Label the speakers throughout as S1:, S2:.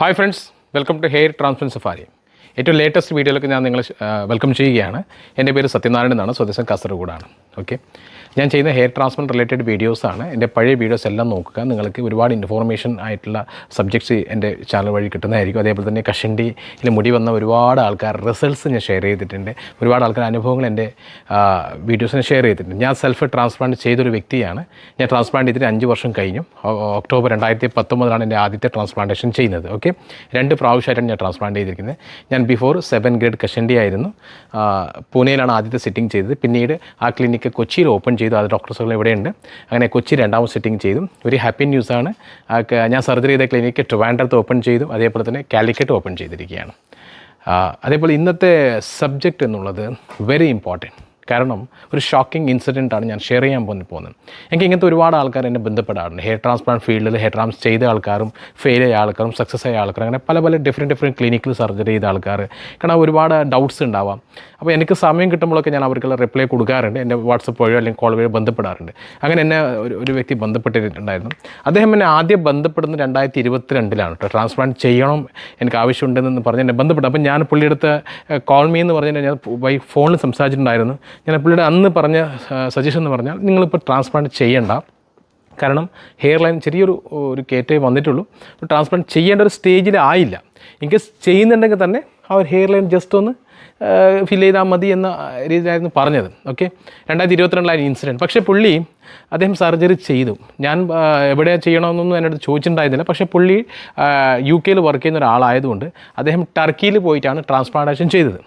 S1: Hi friends welcome to hair transfer safari ഏറ്റവും latest വീഡിയോയിലൊക്കെ ഞാൻ നിങ്ങളെ വെൽക്കം ചെയ്യുകയാണ്. എന്റെ പേര് സത്യനാരായണൻ എന്നാണ് സ്വദേശം കാസർഗോഡാണ്. ഓക്കെ ഞാൻ ചെയ്യുന്ന ഹെയർ ട്രാൻസ്പ്ലാന്റ് റിലേറ്റഡ് വീഡിയോസാണ് എന്റെ പഴയ വീഡിയോസ് എല്ലാം നോക്കുക. നിങ്ങൾക്ക് ഒരുപാട് ഇൻഫോർമേഷൻ ആയിട്ടുള്ള സബ്ജക്ട്സ് എന്റെ ചാനൽ വഴി കിട്ടുന്നതായിരിക്കും. അതേപോലെ തന്നെ കഷണ്ടിയിൽ മുടി വന്ന ഒരുപാട് ആൾക്കാർ റിസൾട്ട്സ് ഞാൻ ഷെയർ ചെയ്തിട്ടുണ്ട്. ഒരുപാട് ആൾക്കാർ അനുഭവങ്ങൾ എന്റെ വീഡിയോസിന് ഷെയർ ചെയ്തിട്ടുണ്ട്. ഞാൻ സെൽഫ് ട്രാൻസ്പ്ലാന്റ് ചെയ്തൊരു വ്യക്തിയാണ്. ഞാൻ ട്രാൻസ്പ്ലാന്റ് ചെയ്തിട്ട് അഞ്ച് വർഷം കഴിഞ്ഞു. ഒക്ടോബർ രണ്ടായിരത്തി പത്തൊമ്പതിലാണ് എന്റെ ആദ്യത്തെ ട്രാൻസ്പ്ലാന്റേഷൻ ചെയ്യുന്നത്. ഓക്കെ രണ്ട് പ്രാവശ്യമായിട്ടാണ് ഞാൻ ട്രാൻസ്പ്ലാന്റ് ചെയ്തിരിക്കുന്നത്. ഞാൻ ബിഫോർ സെവൻ ഗ്രേഡ് കഷണ്ടി ആയിരുന്നു. പൂനെയിലാണ് ആദ്യത്തെ സിറ്റിംഗ് ചെയ്തത്. പിന്നീട് ആ ക്ലിനിക്ക് കൊച്ചിയിൽ ഓപ്പൺ അത് ഡോക്ടേഴ്സുകൾ ഇവിടെയുണ്ട്. അങ്ങനെ കൊച്ചി രണ്ടാമത് സെറ്റിംഗ് ചെയ്തു. ഒരു ഹാപ്പി ന്യൂസാണ് ഞാൻ സർജറി ചെയ്ത ക്ലിനിക്ക് ട്രിവാൻഡ്രത്ത് ഓപ്പൺ ചെയ്തു. അതേപോലെ തന്നെ കാലിക്കറ്റ് ഓപ്പൺ ചെയ്തിരിക്കുകയാണ്. അതേപോലെ ഇന്നത്തെ സബ്ജക്റ്റ് എന്നുള്ളത് വെരി ഇമ്പോർട്ടന്റ് കാരണം ഒരു ഷോക്കിംഗ് ഇൻസിഡന്റാണ് ഞാൻ ഷെയർ ചെയ്യാൻ പോകുന്നത് പോകുന്നത്. എനിക്ക് ഇങ്ങനത്തെ ഒരുപാട് ആൾക്കാർ എന്നെ ബന്ധപ്പെടാറുണ്ട്. ഹെയർ ട്രാൻസ്പ്ലാന്റ് ഫീൽഡിൽ ഹെയർ ട്രാൻസ് ചെയ്ത ആൾക്കാരും ഫെയിൽ ആയ ആൾക്കാരും സക്സസ് ആയ ആൾക്കാരും അങ്ങനെ പല പല ഡിഫറെന്റ് ഡിഫറെന്റ് ക്ലിനിക്കിൽ സർജറി ചെയ്ത ആൾക്കാർ കാരണം ഒരുപാട് ഡൗട്ട്സ് ഉണ്ടാവാം അപ്പോൾ എനിക്ക് സമയം കിട്ടുമ്പോഴൊക്കെ ഞാൻ അവർക്കുള്ള റിപ്ലൈ കൊടുക്കാറുണ്ട്. എന്റെ വാട്സപ്പ് വഴിയോ അല്ലെങ്കിൽ കോൾ വഴിയോ ബന്ധപ്പെടാറുണ്ട്. അങ്ങനെ എന്നെ ഒരു ഒരു വ്യക്തി ബന്ധപ്പെട്ടിട്ടുണ്ടായിരുന്നു. അദ്ദേഹം എന്നെ ആദ്യം ബന്ധപ്പെടുന്നത് രണ്ടായിരത്തി ഇരുപത്തിരണ്ടിലാണ് കേട്ടോ. ട്രാൻസ്പ്ലാന്റ് ചെയ്യണം എനിക്ക് ആവശ്യമുണ്ടെന്ന് പറഞ്ഞ് എന്നെ ബന്ധപ്പെട്ടു. അപ്പോൾ ഞാൻ പുള്ളിയെടുത്ത് കോൾ മീ എന്ന് പറഞ്ഞ് ഞാൻ വൈ ഫോണിൽ സംസാരിച്ചിട്ടുണ്ടായിരുന്നു. ഞാൻ പുള്ളിയുടെ അന്ന് പറഞ്ഞ സജഷൻ എന്ന് പറഞ്ഞാൽ നിങ്ങളിപ്പോൾ ട്രാൻസ്പ്ലാന്റ് ചെയ്യേണ്ട. കാരണം ഹെയർ ലൈൻ ചെറിയൊരു ഒരു കയറ്റേ വന്നിട്ടുള്ളൂ. ട്രാൻസ്പ്ലാന്റ് ചെയ്യേണ്ട ഒരു സ്റ്റേജിൽ ആയില്ല. ഇൻകേസ് ചെയ്യുന്നുണ്ടെങ്കിൽ തന്നെ ആ ഒരു ഹെയർ ലൈൻ ജസ്റ്റ് ഒന്ന് ഫിൽ ചെയ്താൽ മതി എന്ന രീതിയിലായിരുന്നു പറഞ്ഞത്. ഓക്കെ രണ്ടായിരത്തി ഇരുപത്തിരണ്ടിലായിരുന്നു ഇൻസിഡന്റ് പക്ഷേ പുള്ളി അദ്ദേഹം സർജറി ചെയ്തു. ഞാൻ എവിടെ ചെയ്യണമെന്നൊന്നും അടുത്ത് ചോദിച്ചിട്ടുണ്ടായിരുന്നില്ല. പക്ഷേ പുള്ളി യു കെയിൽ വർക്ക് ചെയ്യുന്ന ഒരാളായതുകൊണ്ട് അദ്ദേഹം ടർക്കിയിൽ പോയിട്ടാണ് ട്രാൻസ്പ്ലാന്റേഷൻ ചെയ്തത്.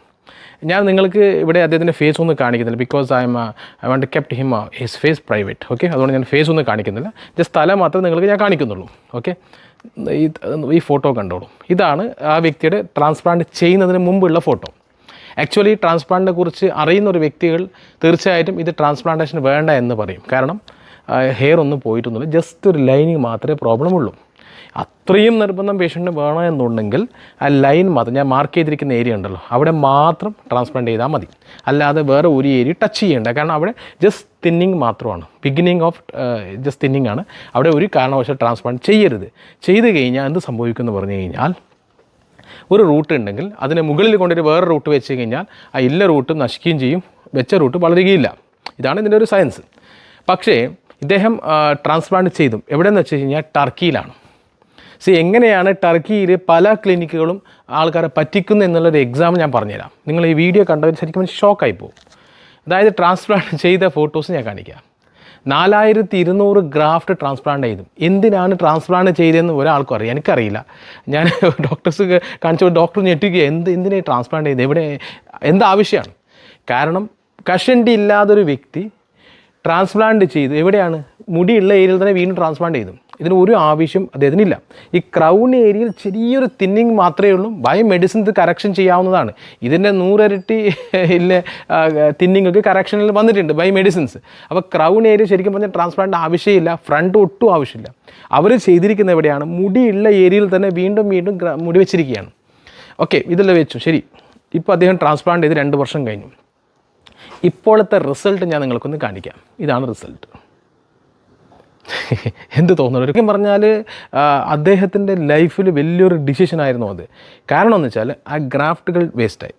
S1: ഞാൻ നിങ്ങൾക്ക് ഇവിടെ അദ്ദേഹത്തിന്റെ ഫേസ് ഒന്നും കാണിക്കുന്നില്ല because I'm I want kept him his face private okay അതുകൊണ്ട് ഞാൻ ഫേസ് ഒന്നും കാണിക്കുന്നില്ല. ജസ്റ്റ് സ്ഥലം മാത്രമേ നിങ്ങൾക്ക് ഞാൻ കാണിക്കുന്നുള്ളൂ ഓക്കെ ഈ ഈ ഫോട്ടോ കണ്ടോളൂ. ഇതാണ് ആ വ്യക്തിയുടെ ട്രാൻസ്പ്ലാന്റ് ചെയ്യുന്നതിന് മുമ്പുള്ള ഫോട്ടോ ആക്ച്വലി ട്രാൻസ്പ്ലാന്റിനെ കുറിച്ച് അറിയുന്ന ഒരു വ്യക്തികൾ തീർച്ചയായിട്ടും ഇത് ട്രാൻസ്പ്ലാന്റേഷൻ വേണ്ട എന്ന് പറയും. കാരണം ഹെയർ ഒന്നും പോയിട്ടൊന്നുമില്ല. ജസ്റ്റ് ഒരു ലൈനിങ് മാത്രമേ പ്രോബ്ലം ഉള്ളൂ. അത്രയും നിർബന്ധം പേഷ്യന്റിന് വേണമെന്നുണ്ടെങ്കിൽ ആ ലൈൻ മാത്രം ഞാൻ മാർക്ക് ചെയ്തിരിക്കുന്ന ഏരിയ ഉണ്ടല്ലോ അവിടെ മാത്രം ട്രാൻസ്പ്ലാന്റ് ചെയ്താൽ മതി. അല്ലാതെ വേറെ ഒരു ഏരിയ ടച്ച് ചെയ്യേണ്ട. കാരണം അവിടെ ജസ്റ്റ് തിന്നിങ് മാത്രമാണ്. ബിഗിനിങ് ഓഫ് ജസ്റ്റ് തിന്നിങ് ആണ്. അവിടെ ഒരു കാരണവശാൽ ട്രാൻസ്പ്ലാന്റ് ചെയ്യരുത്. ചെയ്ത് കഴിഞ്ഞാൽ എന്ത് സംഭവിക്കുമെന്ന് പറഞ്ഞു കഴിഞ്ഞാൽ ഒരു റൂട്ട് ഉണ്ടെങ്കിൽ അതിന് മുകളിൽ കൊണ്ടൊരു വേറെ റൂട്ട് വെച്ച് കഴിഞ്ഞാൽ ആ ഇല്ല റൂട്ട് നശിക്കുകയും ചെയ്യും. വെച്ച റൂട്ട് വളരുകയില്ല. ഇതാണ് ഇതിന്റെ ഒരു സയൻസ് പക്ഷേ ഇദ്ദേഹം ട്രാൻസ്പ്ലാന്റ് ചെയ്തു. എവിടെയെന്ന് വെച്ച് കഴിഞ്ഞാൽ ടർക്കിയിലാണ് സി എങ്ങനെയാണ് ടർക്കിയിൽ പല ക്ലിനിക്കുകളും ആൾക്കാരെ പറ്റിക്കുന്നു എന്നുള്ളൊരു എക്സാം ഞാൻ പറഞ്ഞുതരാം. നിങ്ങൾ ഈ വീഡിയോ കണ്ടവർ ശരിക്കും ഷോക്കായി പോകും. അതായത് ട്രാൻസ്പ്ലാന്റ് ചെയ്ത ഫോട്ടോസ് ഞാൻ കാണിക്കാം. നാലായിരത്തി ഇരുന്നൂറ് ഗ്രാഫ്റ്റ് ട്രാൻസ്പ്ലാന്റ് ചെയ്തു. എന്തിനാണ് ട്രാൻസ്പ്ലാന്റ് ചെയ്തതെന്ന് ഒരാൾക്കും അറിയാം. എനിക്കറിയില്ല. ഞാൻ ഡോക്ടേഴ്സ് കാണിച്ച ഡോക്ടർ ഞെട്ടിക്കുക. എന്ത് എന്തിനാണ് ട്രാൻസ്പ്ലാന്റ് ചെയ്തത്? എവിടെ എന്താവശ്യമാണ് കാരണം കഷണ്ടി ഇല്ലാതൊരു വ്യക്തി ട്രാൻസ്പ്ലാന്റ് ചെയ്തു. എവിടെയാണ്? മുടിയുള്ള ഏരിയയിൽ തന്നെ വീണ്ടും ട്രാൻസ്പ്ലാന്റ് ചെയ്തു. ഇതിന് ഒരു ആവശ്യം അദ്ദേഹത്തിനില്ല. ഈ ക്രൗൺ ഏരിയയിൽ ചെറിയൊരു തിന്നിങ് മാത്രമേ ഉള്ളൂ. ബൈ മെഡിസിൻ ഇത് കറക്ഷൻ ചെയ്യാവുന്നതാണ്. ഇതിന്റെ നൂറരട്ടി ഇല്ല തിന്നിങ്ങൊക്കെ കറക്ഷനിൽ വന്നിട്ടുണ്ട് ബൈ മെഡിസിൻസ് അപ്പോൾ ക്രൗൺ ഏരിയ ശരിക്കും പറഞ്ഞാൽ ട്രാൻസ്പ്ലാന്റ് ആവശ്യമില്ല. ഫ്രണ്ട് ഒട്ടും ആവശ്യമില്ല. അവർ ചെയ്തിരിക്കുന്ന എവിടെയാണ്? മുടിയുള്ള ഏരിയയിൽ തന്നെ വീണ്ടും വീണ്ടും മുടി വെച്ചിരിക്കുകയാണ്. ഓക്കെ ഇതെല്ലാം വെച്ചു. ശരി. ഇപ്പോൾ അദ്ദേഹം ട്രാൻസ്പ്ലാന്റ് ചെയ്ത് രണ്ട് വർഷം കഴിഞ്ഞു. ഇപ്പോഴത്തെ റിസൾട്ട് ഞാൻ നിങ്ങൾക്കൊന്ന് കാണിക്കാം. ഇതാണ് റിസൾട്ട്. എന്ത് തോന്നുന്നു? ഒരിക്കലും പറഞ്ഞാൽ അദ്ദേഹത്തിന്റെ ലൈഫിൽ വലിയൊരു ഡിസിഷൻ ആയിരുന്നു അത്. കാരണം എന്ന് വെച്ചാൽ ആ ഗ്രാഫ്റ്റുകൾ വേസ്റ്റായി.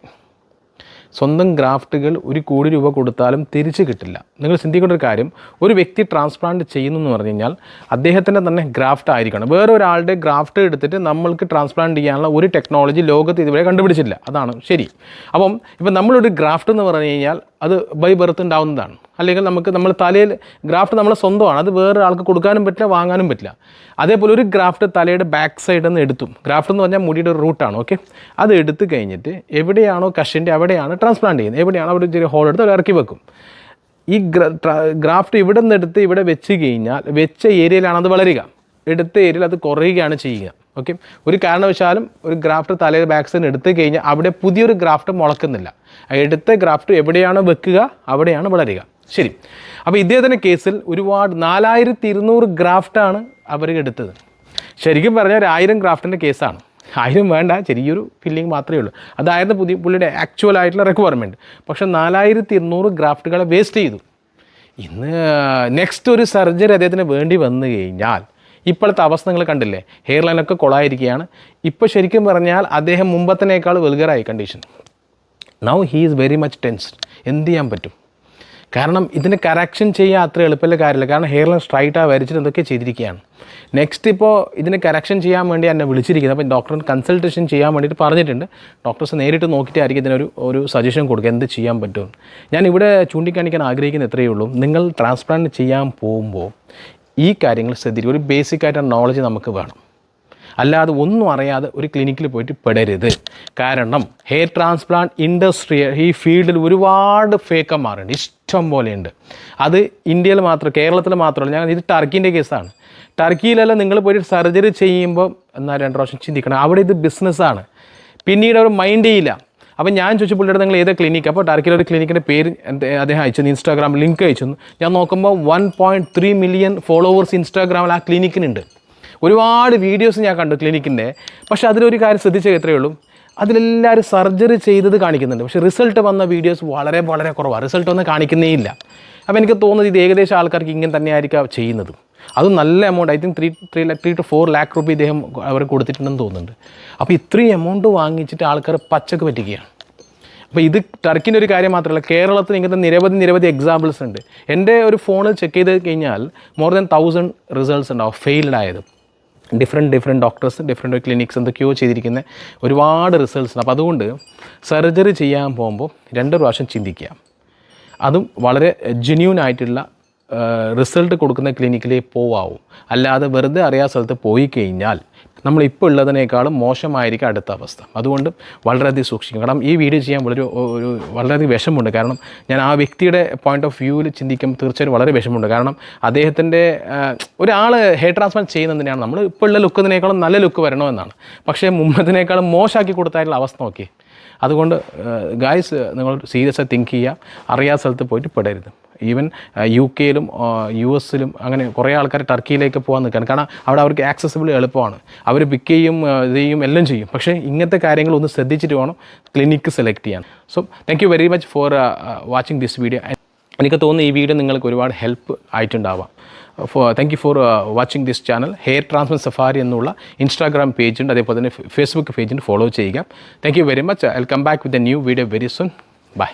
S1: സ്വന്തം ഗ്രാഫ്റ്റുകൾ ഒരു കോടി രൂപ കൊടുത്താലും തിരിച്ച് കിട്ടില്ല. നിങ്ങൾ ചിന്തിക്കേണ്ട ഒരു കാര്യം ഒരു വ്യക്തി ട്രാൻസ്പ്ലാന്റ് ചെയ്യുന്നു എന്ന് പറഞ്ഞു കഴിഞ്ഞാൽ അദ്ദേഹത്തിന്റെ തന്നെ ഗ്രാഫ്റ്റ് ആയിരിക്കണം. വേറെ ഒരാളുടെ ഗ്രാഫ്റ്റ് എടുത്തിട്ട് നമ്മൾക്ക് ട്രാൻസ്പ്ലാന്റ് ചെയ്യാനുള്ള ഒരു ടെക്നോളജി ലോകത്ത് ഇതുവരെ കണ്ടുപിടിച്ചില്ല അതാണ് ശരി. അപ്പം ഇപ്പം നമ്മളൊരു ഗ്രാഫ്റ്റ് എന്ന് പറഞ്ഞു കഴിഞ്ഞാൽ അത് ബൈ ബർത്ത് ഉണ്ടാവുന്നതാണ്. അല്ലെങ്കിൽ നമുക്ക് നമ്മൾ തലയിൽ ഗ്രാഫ്റ്റ് നമ്മളെ സ്വന്തമാണ്. അത് വേറെ ആൾക്ക് കൊടുക്കാനും പറ്റില്ല വാങ്ങാനും പറ്റില്ല. അതേപോലെ ഒരു ഗ്രാഫ്റ്റ് തലയുടെ ബാക്ക് സൈഡിൽ നിന്ന് എടുത്തും. ഗ്രാഫ്റ്റ് എന്ന് പറഞ്ഞാൽ മുടിയുടെ ഒരു റൂട്ടാണ് ഓക്കെ അത് എടുത്തു കഴിഞ്ഞിട്ട് എവിടെയാണോ കഷിന്റെ അവിടെയാണ് ട്രാൻസ്പ്ലാന്റ് ചെയ്യുന്നത്. എവിടെയാണോ അവിടെ ചെറിയ ഹോൾ എടുത്ത് അവർ ഇറക്കി വെക്കും. ഈ ഗ്രാഫ്റ്റ് ഇവിടെ നിന്ന് എടുത്ത് ഇവിടെ വെച്ച് കഴിഞ്ഞാൽ വെച്ച ഏരിയയിലാണ് അത് വളരുക. എടുത്ത ഏരിയയിൽ അത് കുറയുകയാണ് ചെയ്യുക. ഓക്കെ ഒരു കാരണവശാലും ഒരു ഗ്രാഫ്റ്റ് തലേ സൈഡ് എടുത്തു കഴിഞ്ഞാൽ അവിടെ പുതിയൊരു ഗ്രാഫ്റ്റ് മുളക്കുന്നില്ല. എടുത്ത ഗ്രാഫ്റ്റ് എവിടെയാണോ വെക്കുക അവിടെയാണ് വളരുക. ശരി. അപ്പോൾ ഇദ്ദേഹത്തിന്റെ കേസിൽ ഒരുപാട് നാലായിരത്തി ഇരുന്നൂറ് ഗ്രാഫ്റ്റാണ് അവർ എടുത്തത്. ശരിക്കും പറഞ്ഞാൽ ഒരു ആയിരം ഗ്രാഫ്റ്റിന്റെ കേസാണ്. ആയിരം വേണ്ട ചെറിയൊരു ഫില്ലിംഗ് മാത്രമേ ഉള്ളൂ. അതായിരുന്നു പുതിയ പുള്ളിയുടെ ആക്ച്വൽ ആയിട്ടുള്ള റിക്വയർമെന്റ് പക്ഷേ നാലായിരത്തി ഇരുന്നൂറ് ഗ്രാഫ്റ്റുകളെ വേസ്റ്റ് ചെയ്തു. ഇന്ന് നെക്സ്റ്റ് ഒരു സർജറി അദ്ദേഹത്തിന് വേണ്ടി വന്നു കഴിഞ്ഞാൽ ഇപ്പോഴത്തെ അവസ്ഥ നിങ്ങൾ കണ്ടില്ലേ ഹെയർ ലൈനൊക്കെ കൊളായിരിക്കുകയാണ്. ഇപ്പോൾ ശരിക്കും പറഞ്ഞാൽ അദ്ദേഹം മുമ്പത്തിനേക്കാൾ വെൽഗറായി condition now he is very much tensed എന്ത് ചെയ്യാൻ പറ്റും? കാരണം ഇതിന് കറക്ഷൻ ചെയ്യാൻ അത്ര എളുപ്പമുള്ള കാര്യമില്ല. കാരണം ഹെയർ ലൈൻ സ്ട്രൈറ്റാണ് വരച്ചിട്ട് എന്തൊക്കെ ചെയ്തിരിക്കുകയാണ്. നെക്സ്റ്റ് ഇപ്പോൾ ഇതിന് കറക്ഷൻ ചെയ്യാൻ വേണ്ടി എന്നെ വിളിച്ചിരിക്കുന്നത് അപ്പോൾ ഡോക്ടറിന് കൺസൾട്ടേഷൻ ചെയ്യാൻ വേണ്ടിയിട്ട് പറഞ്ഞിട്ടുണ്ട്. ഡോക്ടർസ് നേരിട്ട് നോക്കിയിട്ടായിരിക്കും ഇതിനൊരു ഒരു സജഷൻ കൊടുക്കുക. എന്ത് ചെയ്യാൻ പറ്റും? ഞാൻ ഇവിടെ ചൂണ്ടിക്കാണിക്കാൻ ആഗ്രഹിക്കുന്ന എത്രയേ ഉള്ളൂ. നിങ്ങൾ ട്രാൻസ്പ്ലാന്റ് ചെയ്യാൻ പോകുമ്പോൾ ഈ കാര്യങ്ങൾ ശ്രദ്ധിക്കുക. ഒരു ബേസിക് ആയിട്ട് നോളജ് നമുക്ക് വേണം. അല്ലാതെ ഒന്നും അറിയാതെ ഒരു ക്ലിനിക്കിൽ പോയിട്ട് പെടരുത്. കാരണം ഹെയർ ട്രാൻസ്പ്ലാന്റ് ഇൻഡസ്ട്രി ഈ ഫീൽഡിൽ ഒരുപാട് ഫേക്കന്മാരുണ്ട് ഇഷ്ടം പോലെയുണ്ട് അത് ഇന്ത്യയിൽ മാത്രം കേരളത്തിൽ മാത്രമല്ല. ഞാൻ ഇത് ടർക്കിന്റെ കേസാണ് ടർക്കിയിലല്ല നിങ്ങൾ പോയിട്ട് സർജറി ചെയ്യുമ്പോൾ എന്നാൽ രണ്ട് പ്രാവശ്യം ചിന്തിക്കണം. അവിടെ ഇത് ബിസിനസ്സാണ് പിന്നീട് അവർ മൈൻഡ് ചെയ്യില്ല. അപ്പോൾ ഞാൻ ചോദിച്ചു പുള്ളിയുടെ നിങ്ങൾ ഏതാ ക്ലിനിക്ക് അപ്പോൾ ടർക്കിയിലെ ഒരു ക്ലിനിക്കിന്റെ പേര് അദ്ദേഹം അയച്ചു ഇൻസ്റ്റാഗ്രാം ലിങ്ക് അയച്ചു. ഞാൻ നോക്കുമ്പോൾ one point three million followers ഇൻസ്റ്റാഗ്രാമിൽ ആ ക്ലിനിക്കിനുണ്ട് ഒരുപാട് വീഡിയോസ് ഞാൻ കണ്ടു ക്ലിനിക്കിന്റെ പക്ഷേ അതിലൊരു കാര്യം ശ്രദ്ധിച്ചേ എത്രയേ ഉള്ളൂ. അതിലെല്ലാവരും സർജറി ചെയ്തത് കാണിക്കുന്നുണ്ട്. പക്ഷേ റിസൾട്ട് വന്ന വീഡിയോസ് വളരെ വളരെ കുറവാണ്. റിസൾട്ട് ഒന്നും കാണിക്കുന്നേ ഇല്ല. അപ്പോൾ എനിക്ക് തോന്നുന്നത് ഇത് ഏകദേശം ആൾക്കാർക്ക് ഇങ്ങനെ തന്നെയായിരിക്കും ചെയ്യുന്നത്. അതും നല്ല amount I think three three three two four lakh rupee ഇദ്ദേഹം അവർ കൊടുത്തിട്ടുണ്ടെന്ന് തോന്നുന്നുണ്ട്. അപ്പോൾ ഇത്രയും എമൗണ്ട് വാങ്ങിച്ചിട്ട് ആൾക്കാർ പച്ചക്ക് പറ്റിക്കുകയാണ്. അപ്പോൾ ഇത് ടർക്കിന്റെ ഒരു കാര്യം മാത്രമല്ല കേരളത്തിൽ ഇങ്ങനത്തെ നിരവധി നിരവധി എക്സാമ്പിൾസ് ഉണ്ട്. എന്റെ ഒരു ഫോണിൽ ചെക്ക് ചെയ്ത് കഴിഞ്ഞാൽ മോർ ദാൻ തൗസൻഡ് റിസൾട്ട്സ് ഉണ്ടാവും ഫെയിൽഡ് ആയത്. Different different doctors different clinics എന്തൊക്കെയോ ചെയ്തിരിക്കുന്ന ഒരുപാട് റിസൾട്ട്സ് ഉണ്ട്. അപ്പോൾ അതുകൊണ്ട് സർജറി ചെയ്യാൻ പോകുമ്പോൾ രണ്ട് പ്രാവശ്യം ചിന്തിക്കുക. അതും വളരെ ജെന്യൂൻ ആയിട്ടുള്ള റിസൾട്ട് കൊടുക്കുന്ന ക്ലിനിക്കിലേ പോവാവും. അല്ലാതെ വെറുതെ അറിയാത്ത സ്ഥലത്ത് പോയി കഴിഞ്ഞാൽ നമ്മളിപ്പോൾ ഉള്ളതിനേക്കാളും മോശമായിരിക്കും അടുത്ത അവസ്ഥ. അതുകൊണ്ട് വളരെയധികം സൂക്ഷിക്കും കാരണം ഈ വീഡിയോ ചെയ്യാൻ വളരെ ഒരു വളരെയധികം വിഷമമുണ്ട്. കാരണം ഞാൻ ആ വ്യക്തിയുടെ പോയിന്റ് ഓഫ് വ്യൂവിൽ ചിന്തിക്കുമ്പോൾ തീർച്ചയായും വളരെ വിഷമമുണ്ട്. കാരണം അദ്ദേഹത്തിന്റെ ഒരാൾ ഹെയർ ട്രാൻസ്പ്ലാന്റ് ചെയ്യുന്നതിനാണ്. നമ്മൾ ഇപ്പോൾ ഉള്ള ലുക്കുന്നതിനേക്കാളും നല്ല ലുക്ക് വരണമെന്നാണ്. പക്ഷേ മുമ്പത്തിനേക്കാളും മോശമാക്കി കൊടുത്തായിട്ടുള്ള അവസ്ഥ നോക്കി അതുകൊണ്ട് ഗായ്സ് നിങ്ങൾ സീരിയസ് ആയി തിങ്ക് ചെയ്യുക. അറിയാത്ത സ്ഥലത്ത് പോയിട്ട് പെടരുത്. ഈവൻ യു കെയിലും യു എസിലും അങ്ങനെ കുറേ ആൾക്കാർ ടർക്കിയിലേക്ക് പോകാൻ നിൽക്കുകയാണ്. കാരണം അവിടെ അവർക്ക് ആക്സസിബിൾ എളുപ്പമാണ്. അവർ പിക്ക് ചെയ്യും ഇത് ചെയ്യും എല്ലാം ചെയ്യും. പക്ഷേ ഇങ്ങനത്തെ കാര്യങ്ങൾ ഒന്ന് ശ്രദ്ധിച്ചിട്ട് വേണം ക്ലിനിക്ക് സെലക്ട് ചെയ്യാൻ. So thank you very much for watching this video എനിക്ക് തോന്നുന്നു ഈ വീഡിയോ നിങ്ങൾക്ക് ഒരുപാട് help ആയിട്ടുണ്ടാവാം. For thank you for watching this channel hair transfer safari എന്നുള്ള ഇൻസ്റ്റാഗ്രാം പേജുണ്ട് അതേപോലെ തന്നെ ഫേസ്ബുക്ക് പേജുണ്ട് ഫോളോ ചെയ്യുക. Thank you very much I come back with a new video very soon bye